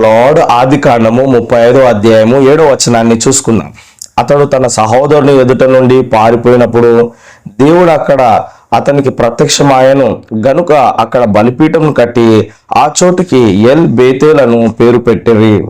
Lord ఆది కాండము ముప్పై ఐదో అధ్యాయము ఏడో వచనాన్ని చూసుకుందాం. అతడు తన సహోదరుని ఎదుట నుండి పారిపోయినప్పుడు దేవుడు అక్కడ అతనికి ప్రత్యక్షమాయను గనుక అక్కడ బలిపీఠం కట్టి ఆ చోటుకి ఎల్ బేతేలను పేరు పెట్టిరి.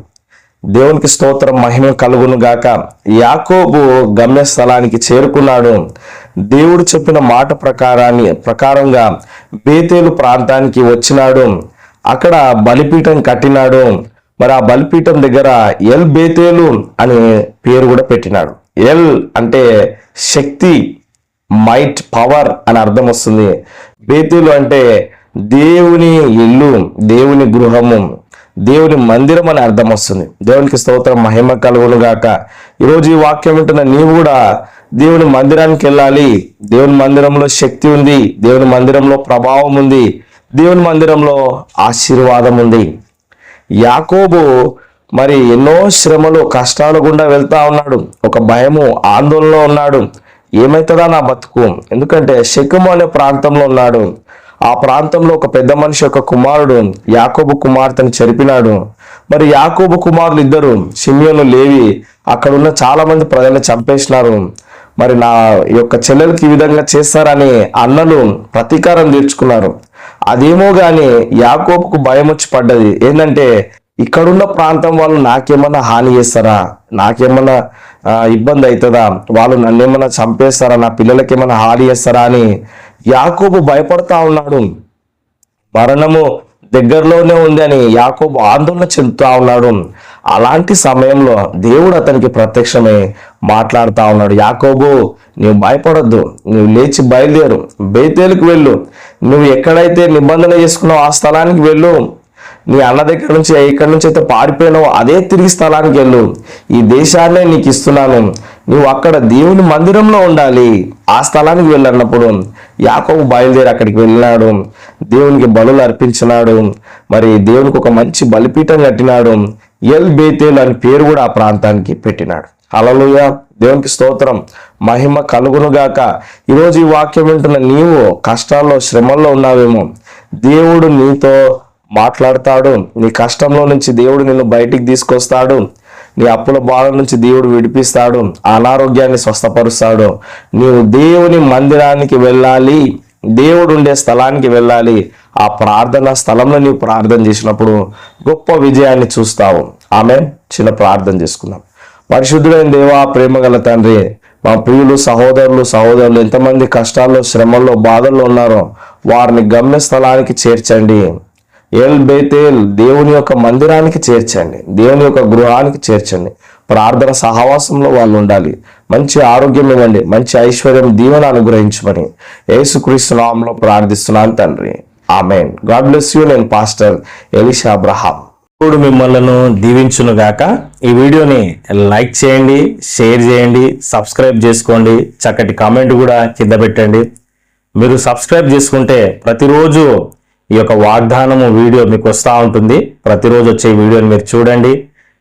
దేవునికి స్తోత్రం మహిమ కలుగును గాక. యాకోబు గమ్యస్థలానికి చేరుకున్నాడు. దేవుడు చెప్పిన మాట ప్రకారాన్ని ప్రకారంగా బేతేలు ప్రాంతానికి వచ్చినాడు. అక్కడ బలిపీఠం కట్టినాడు. మరి ఆ బలిపీఠం దగ్గర ఎల్ బేతేలూన్ అనే పేరు కూడా పెట్టినాడు. ఎల్ అంటే శక్తి మైట్ పవర్ అని అర్థం వస్తుంది. బేతేలు అంటే దేవుని ఇల్లు దేవుని గృహము దేవుని మందిరం అని అర్థం వస్తుంది. దేవునికి స్తోత్రం మహిమ కలుగును గాక. ఈరోజు ఈ వాక్యం వింటున్న నీవు కూడా దేవుని మందిరానికి వెళ్ళాలి. దేవుని మందిరంలో శక్తి ఉంది. దేవుని మందిరంలో ప్రభావం ఉంది. దేవుని మందిరంలో ఆశీర్వాదం ఉంది. యాకోబు మరి ఎన్నో శ్రమలు కష్టాలు గుండా వెళ్తా ఉన్నాడు. ఒక భయము ఆందోళనలో ఉన్నాడు. ఏమవుతుందా నా బతుకు? ఎందుకంటే శకుము అనే ప్రాంతంలో ఉన్నాడు. ఆ ప్రాంతంలో ఒక పెద్ద మనిషి యొక్క కుమారుడు యాకోబు కుమార్తెను చెరిపినాడు. మరి యాకోబు కుమారులు ఇద్దరు సిమియోను లేవి అక్కడ ఉన్న చాలా మంది ప్రజలను చంపేసినారు. మరి నా యొక్క చెల్లెలకి ఈ విధంగా చేస్తారని అన్నలు ప్రతీకారం తీర్చుకున్నారు. అదేమో గాని యాకోబుకు భయం వచ్చి పడ్డది. ఏంటంటే ఇక్కడున్న ప్రాంతం వాళ్ళు నాకేమన్నా హాని చేస్తారా? నాకేమన్నా ఇబ్బంది అవుతుందా వాళ్ళు నన్నేమన్నా చంపేస్తారా? నా పిల్లలకి ఏమన్నా హాని చేస్తారా అని యాకోబు భయపడతా ఉన్నాడు. మరణము దగ్గరలోనే ఉంది అని యాకోబు ఆందోళన చెందుతా ఉన్నాడు. అలాంటి సమయంలో దేవుడు అతనికి ప్రత్యక్షమై మాట్లాడుతూ ఉన్నాడు. యాకోబు నువ్వు భయపడొద్దు. నువ్వు లేచి బయలుదేరు. బేతేలకు వెళ్ళు. నువ్వు ఎక్కడైతే నిబంధన చేసుకున్నావు ఆ స్థలానికి వెళ్ళు. నీ అన్న దగ్గర నుంచి ఎక్కడి నుంచి అయితే పారిపోయినావు అదే తిరిగి స్థలానికి వెళ్ళు. ఈ దేశాన్నే నీకు ఇస్తున్నాను. నువ్వు అక్కడ దేవుని మందిరంలో ఉండాలి. ఆ స్థలానికి వెళ్ళినప్పుడు యాకోబు బయలుదేరి అక్కడికి వెళ్ళినాడు. దేవునికి బలులు అర్పించినాడు. మరి దేవునికి ఒక మంచి బలిపీఠం కట్టినాడు. ఎల్ బేతేలు అని పేరు కూడా ఆ ప్రాంతానికి పెట్టినాడు. అలలుయ దేవునికి స్తోత్రం. మహిమ కలుగునుగాక ఈరోజు ఈ వాక్యం వింటున్న నీవు కష్టాల్లో శ్రమల్లో ఉన్నావేమో. దేవుడు నీతో మాట్లాడతాడు. నీ కష్టంలో నుంచి దేవుడు నిన్ను బయటికి తీసుకొస్తాడు. నీ అప్పుల బాధ నుంచి దేవుడు విడిపిస్తాడు అనారోగ్యాన్ని స్వస్థపరుస్తాడు. నీవు దేవుని మందిరానికి వెళ్ళాలి దేవుడు ఉండే స్థలానికి వెళ్ళాలి. ఆ ప్రార్థన స్థలంలో నీవు ప్రార్థన చేసినప్పుడు గొప్ప విజయాన్ని చూస్తావు. ఆమె చిన్న ప్రార్థన చేసుకుందాం. పరిశుద్ధుడైన దేవా ప్రేమ గల తండ్రి మా ప్రియులు సహోదరులు సహోదరులు ఎంతమంది కష్టాల్లో శ్రమల్లో బాధల్లో ఉన్నారో వారిని గమ్య స్థలానికి చేర్చండి. ఎల్ బేతేల్ దేవుని యొక్క మందిరానికి చేర్చండి. దేవుని యొక్క గృహానికి చేర్చండి. ప్రార్థన సహవాసంలో వాళ్ళు ఉండాలి. మంచి ఆరోగ్యం ఇవ్వండి. మంచి ఐశ్వర్యం దీవెన అనుగ్రహించమని యేసుక్రీస్తు నామంలో ప్రార్థిస్తున్నాను తండ్రి. ఆమెన్. God bless you. నేను పాస్టర్ ఎలిషా అబ్రహాం. ఇప్పుడు మిమ్మల్ని దీవించును గాక. ఈ వీడియోని లైక్ చేయండి షేర్ చేయండి సబ్స్క్రైబ్ చేసుకోండి. చక్కటి కామెంట్ కూడా కింద పెట్టండి. మీరు సబ్స్క్రైబ్ చేసుకుంటే ప్రతిరోజు ఈ యొక్క వాగ్దానము వీడియో మీకు వస్తూ ఉంటుంది. ప్రతిరోజు వచ్చే వీడియోని మీరు చూడండి.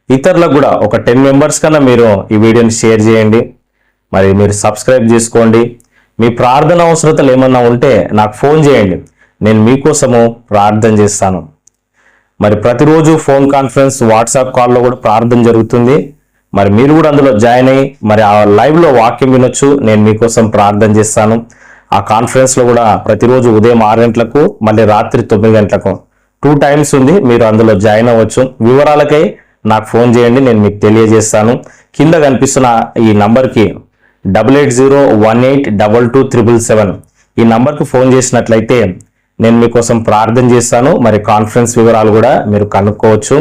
ఇతరులకు కూడా ఒక టెన్ మెంబర్స్ కన్నా మీరు ఈ వీడియోని షేర్ చేయండి. మరి మీరు సబ్స్క్రైబ్ చేసుకోండి. మీ ప్రార్థన అవసరతలు ఏమన్నా ఉంటే నాకు ఫోన్ చేయండి. నేను మీకోసము ప్రార్థన చేస్తాను. మరి ప్రతిరోజు ఫోన్ కాన్ఫరెన్స్ వాట్సాప్ కాల్లో కూడా ప్రార్థన జరుగుతుంది. మరి మీరు కూడా అందులో జాయిన్ అయ్యి మరి ఆ లైవ్లో వాక్యం వినొచ్చు. నేను మీకోసం ప్రార్థన చేస్తాను. ఆ కాన్ఫరెన్స్లో కూడా ప్రతిరోజు ఉదయం ఆరు గంటలకు మళ్ళీ రాత్రి తొమ్మిది గంటలకు. టూ టైమ్స్ ఉంది మీరు అందులో జాయిన్ అవ్వచ్చు. వివరాలకై నాకు ఫోన్ చేయండి నేను మీకు తెలియజేస్తాను. కింద కనిపిస్తున్న ఈ నంబర్కి double eight zero one eight double two triple seven ఈ నంబర్కి ఫోన్ చేసినట్లయితే నేను మీకోసం ప్రార్థన చేస్తాను. మరి కాన్ఫరెన్స్ వివరాలు కూడా మీరు కనుక్కోవచ్చు.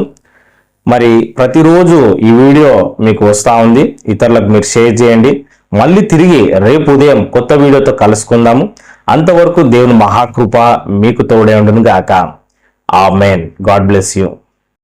మరి ప్రతిరోజు ఈ వీడియో మీకు వస్తూ ఉంది. ఇతరులకు మీరు షేర్ చేయండి. మళ్ళీ తిరిగి రేపు ఉదయం కొత్త వీడియోతో కలుసుకుందాము. అంతవరకు దేవుని మహాకృప మీకు తోడే ఉండును గాక ఆ మెయిన్ గాడ్ బ్లెస్ యూ.